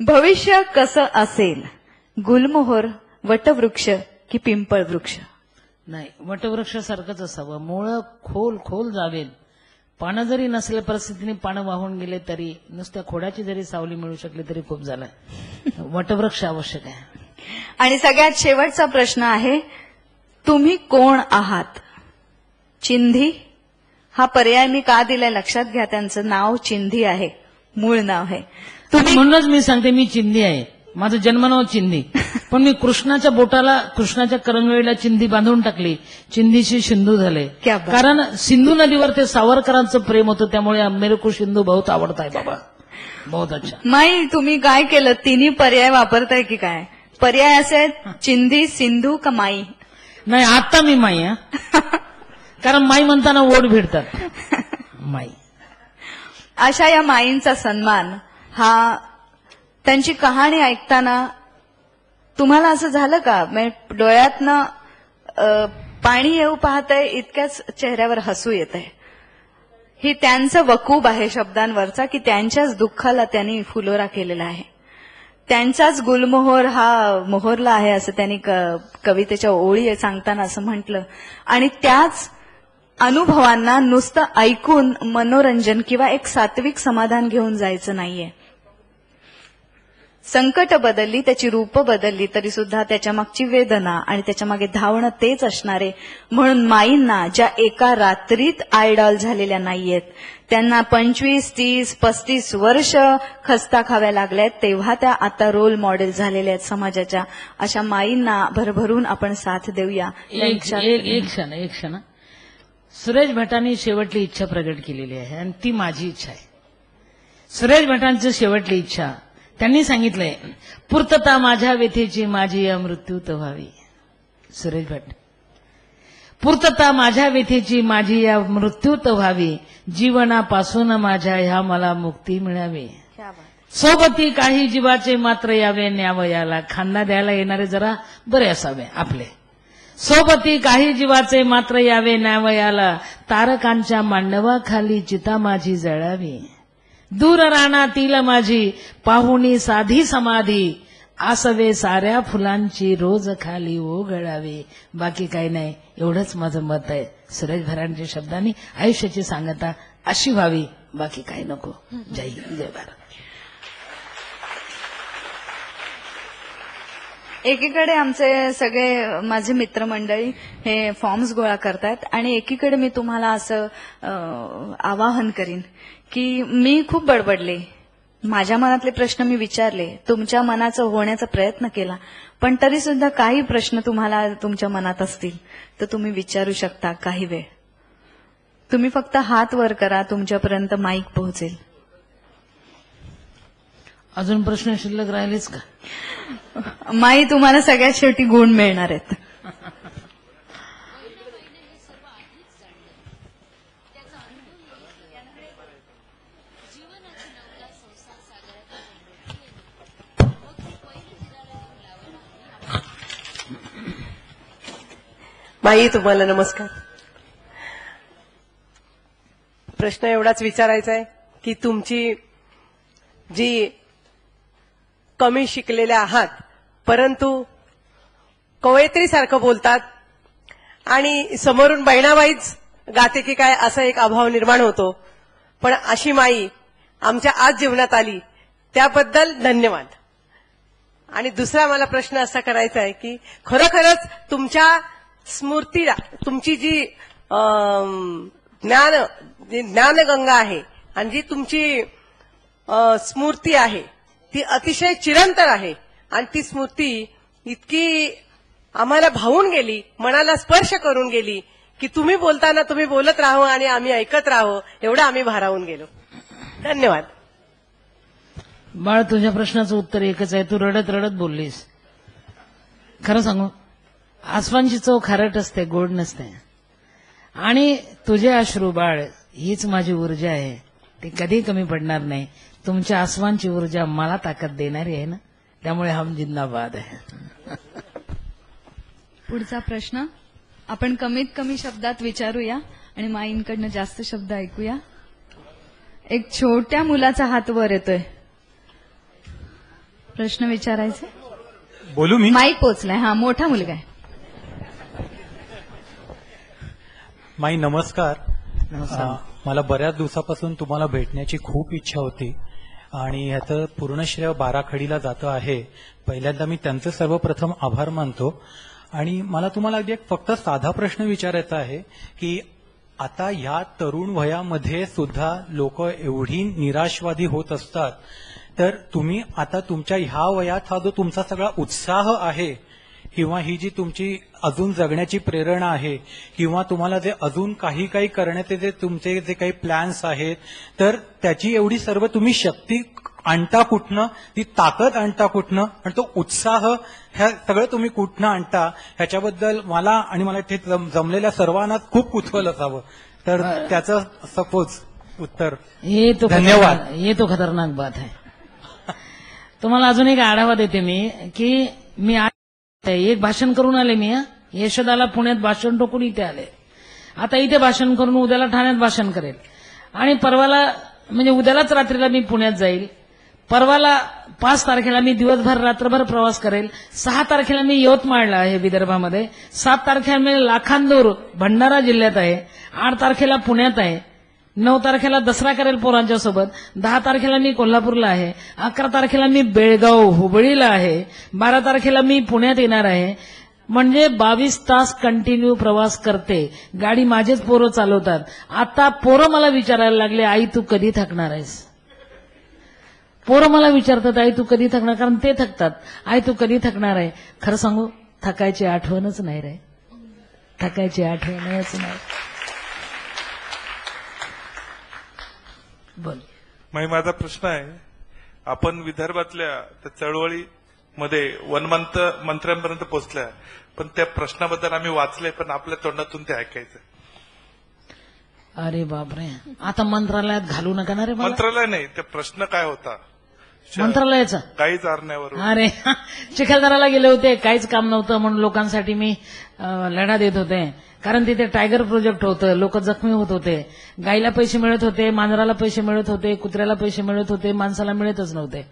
भविष्य कसं असेल? गुलमोहर वटवृक्ष की पिंपळ वृक्ष नाही वटवृक्षासारखंच असावं. मुळं खोल खोल जावेत पानं जरी नसल्या परिस्थितीने पानं वाहून गेले तरी नुसत्या खोडाची जरी सावली मिळू शकली तरी खूप झालं. वटवृक्ष आवश्यक आहे. आणि सगळ्यात शेवटचा प्रश्न आहे तुम्ही कोण आहात? चिंधी? हा पर्याय मी का दिलाय? लक्षात घ्या त्यांचं नाव चिंधी आहे. मूळ नाव आहे. तुम्ही म्हणूनच मी सांगते मी चिंदी आहे. माझं जन्मनाव चिंदी. पण मी कृष्णाच्या बोटाला कृष्णाच्या करंगळीला चिंदी बांधून टाकली. चिंदीशी सिंधू झाले. कारण सिंधू नदीवर ते सावरकरांचं प्रेम होतं त्यामुळे मेरे को सिंधू बहुत आवडत आहे बाबा. बहुत अच्छा. माई तुम्ही काय केलं? तिन्ही पर्याय वापरताय की काय? पर्याय असे आहेत, चिंधी सिंधू का माई? नाही आता मी माई कारण माई म्हणताना ओढ भिडतात. माई. अशा या माईंचा सन्मान. हा त्यांची कहाणी ऐकताना तुम्हाला असं झालं का? म्हणजे डोळ्यातनं पाणी येऊ पाहतंय इतक्याच चेहऱ्यावर हसू येत आहे ही त्यांचं वकूब आहे शब्दांवरचा की त्यांच्याच दुःखाला त्यांनी फुलोरा केलेला आहे. त्यांचाच गुलमोहर हा मोहरला आहे असं त्यांनी क- कवितेच्या ओळी सांगताना असं म्हटलं. आणि त्याच अनुभवांना नुसतं ऐकून मनोरंजन किंवा एक सात्विक समाधान घेऊन जायचं नाहीये. संकट बदलली त्याची रूप बदलली तरी सुद्धा त्याच्या मागची वेदना आणि त्याच्यामागे धावणं तेच असणारे. म्हणून माईंना ज्या एका रात्रीत आयडॉल झालेल्या नाहीयेत त्यांना पंचवीस तीस पस्तीस वर्ष खस्ता खाव्या लागल्यात तेव्हा त्या आता रोल मॉडेल झालेल्या आहेत समाजाच्या. अशा माईंना भरभरून आपण साथ देऊया. एक क्षण एक क्षण. सुरेश भटांनी शेवटली इच्छा प्रगट केलेली आहे आणि ती माझी इच्छा आहे. सुरेश भटांची शेवटली इच्छा त्यांनी सांगितलंय पूर्तता माझ्या व्यथेची माझी या मृत्यूत व्हावी. सुरेश भट पूर्तता माझ्या व्यथेची माझी या मृत्यूत व्हावी. जीवनापासून माझ्या ह्या मला मुक्ती मिळावी. क्या बात. सोबती काही जीवाचे मात्र यावे न्यावयाला खांदा द्यायला येणारे जरा बरे असावे आपले. सोबती काही जीवाचे मात्र यावे न्यावयाला तारकांच्या मांडवाखाली चिता माझी जळावी. दूर रानातील माझी पाहुणी साधी समाधी. आसवे साऱ्या फुलांची रोज खाली ओघळावी. बाकी काही नाही एवढंच माझं मत आहे. सुरेश भरांच्या शब्दांनी आयुष्याची सांगता अशी व्हावी. बाकी काही नको. जय जय भारत. एकीकडे आमचे सगळे माझे मित्रमंडळी हे फॉर्म्स गोळा करतात आणि एकीकडे मी तुम्हाला असं आवाहन करीन की मी खूप बडबडले. माझ्या मनातले प्रश्न मी विचारले. तुमच्या मनाचं होण्याचा प्रयत्न केला. पण तरी सुद्धा काही प्रश्न तुम्हाला तुमच्या मनात असतील. तर तुम्ही विचारू शकता काही वेळ. तुम्ही फक्त हात वर करा तुमच्यापर्यंत माईक पोहोचेल. अजून प्रश्न शिल्लक राहिलेच का? माई तुम्हाला सगळ्यात शेवटी गुण मिळणार आहेत. माई तुम्हाला नमस्कार. प्रश्न एवढाच विचारायचा आहे की तुमची जी कमी शिकलेल्या आहात परंतु कवयित्रीसारखं बोलतात आणि समोरून बहिणाबाईच गाते की काय असा एक अभाव निर्माण होतो. पण अशी माई आमच्या आज जीवनात आली त्याबद्दल धन्यवाद. आणि दुसरा मला प्रश्न असा करायचा आहे की खरोखरच तुमच्या स्मृतीला तुमची जी ज्ञान जी ज्ञानगंगा आहे आणि जी तुमची स्मृती आहे ती अतिशय चिरंतर आहे. आणि ती स्मृती इतकी आम्हाला भावून गेली मनाला स्पर्श करून गेली की तुम्ही बोलताना तुम्ही बोलत राहो आणि आम्ही ऐकत राहो एवढं आम्ही भारावून गेलो. धन्यवाद. बाळ तुझ्या प्रश्नाचं उत्तर एकच आहे. तू रडत रडत बोललीस. खरं सांगू आसवांची चव खारट असते गोड नसते. आणि तुझे अश्रू बाळ हीच माझी ऊर्जा आहे. ती कधी कमी पडणार नाही. तुमच्या आसवांची ऊर्जा मला ताकद देणारी आहे ना? त्यामुळे हम जिंदाबाद आहे पुढचा प्रश्न. आपण कमीत कमी शब्दात विचारूया आणि माईंकडनं जास्त शब्द ऐकूया. एक छोट्या मुलाचा हात वर येतोय. प्रश्न विचारायचे? बोलू मी? माईक पोचलाय हा मोठा मुलगा आहे. माई नमस्कार. अ, मला बऱ्याच दिवसापासून तुम्हाला भेटण्याची खूप इच्छा होती. आणि ह्याचं पूर्ण श्रेय बाराखडीला जातं आहे. पहिल्यांदा मी त्यांचे सर्वप्रथम आभार मानतो. आणि मला तुम्हाला अगदी एक फक्त साधा प्रश्न विचारायचा आहे की आता ह्या तरुण वयामध्ये सुद्धा लोक एवढी निराशवादी होत असतात. तर तुम्ही आता तुमच्या ह्या वयात हा जो तुमचा सगळा उत्साह आहे किंवा ही जी तुमची अजून जगण्याची प्रेरणा आहे किंवा तुम्हाला जे अजून काही काही करण्याचे जे तुमचे जे काही प्लॅन्स आहेत तर त्याची एवढी सर्व तुम्ही शक्ती आणता कुठनं? ती ताकद आणता कुठनं? आणि तो उत्साह ह्या सगळं तुम्ही कुठनं आणता? ह्याच्याबद्दल मला आणि मला इथे जम- जमलेल्या सर्वांनाच खूप कुतूहल असावं. तर त्याचं सपोज उत्तर. ये तो धन्यवाद. ये तो खतरनाक बात है तुम्हाला अजून एक आढावा देते मी की मी आज एक भाषण करून आले मी यशोदाला पुण्यात भाषण टोकून इथे आले. आता इथे भाषण करून उद्याला ठाण्यात भाषण करेल. आणि परवाला म्हणजे उद्यालाच रात्रीला मी पुण्यात जाईल. परवाला पाच तारखेला मी दिवसभर रात्रभर प्रवास करेल. सहा तारखेला मी यवतमाळला आहे विदर्भामध्ये. सात तारखेला मी लाखांदूर भंडारा जिल्ह्यात आहे. आठ तारखेला पुण्यात आहे. नऊ तारखेला दसरा करेल पोरांच्या सोबत. दहा तारखेला मी कोल्हापूरला आहे. अकरा तारखेला मी बेळगाव हुबळीला आहे. बारा तारखेला मी पुण्यात येणार आहे. म्हणजे बावीस तास कंटिन्यू प्रवास करते. गाडी माझेच पोरं चालवतात. आता पोरं मला विचारायला लागले आई तू कधी थकणार आहेस? पोरं मला विचारतात आई तू कधी थकणार? कारण ते थकतात. आई तू कधी थकणार आहे? खरं सांगू थकायची आठवणच नाही रे. थकायची आठवणच नाही. बोल. मग माझा प्रश्न आहे. आपण विदर्भातल्या त्या चळवळीमध्ये वनमंत मंत्र्यांपर्यंत पोहोचल्या पण त्या प्रश्नाबद्दल आम्ही वाचले पण आपल्या तोंडातून ते ऐकायचं. अरे बापरे. आता मंत्रालयात घालू नका ना रे मंत्रालय नाही ते प्रश्न काय होता? मंत्रालयाचा. काही चारण्यावर अरे चिखलदराला गेले होते. काहीच काम नव्हतं म्हणून लोकांसाठी मी लढा देत होते. कारण तिथे टायगर प्रोजेक्ट होतं. लोक जखमी होत होते. गाईला पैसे मिळत होते मांजराला पैसे मिळत होते कुत्र्याला पैसे मिळत होते माणसाला मिळतच नव्हते.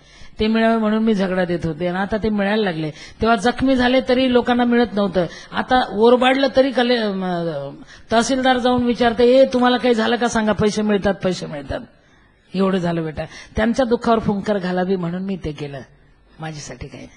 ते मिळावे म्हणून मी झगडा देत होते आणि आता ते मिळायला लागले. तेव्हा जखमी झाले तरी लोकांना मिळत नव्हतं. आता ओरबाडलं तरी कले तहसीलदार जाऊन विचारते ए तुम्हाला काही झालं का? सांगा पैसे मिळतात पैसे मिळतात. एवढं झालं बेटा. त्यांच्या दुःखावर फुंकर घालावी म्हणून मी ते केलं. माझ्यासाठी काही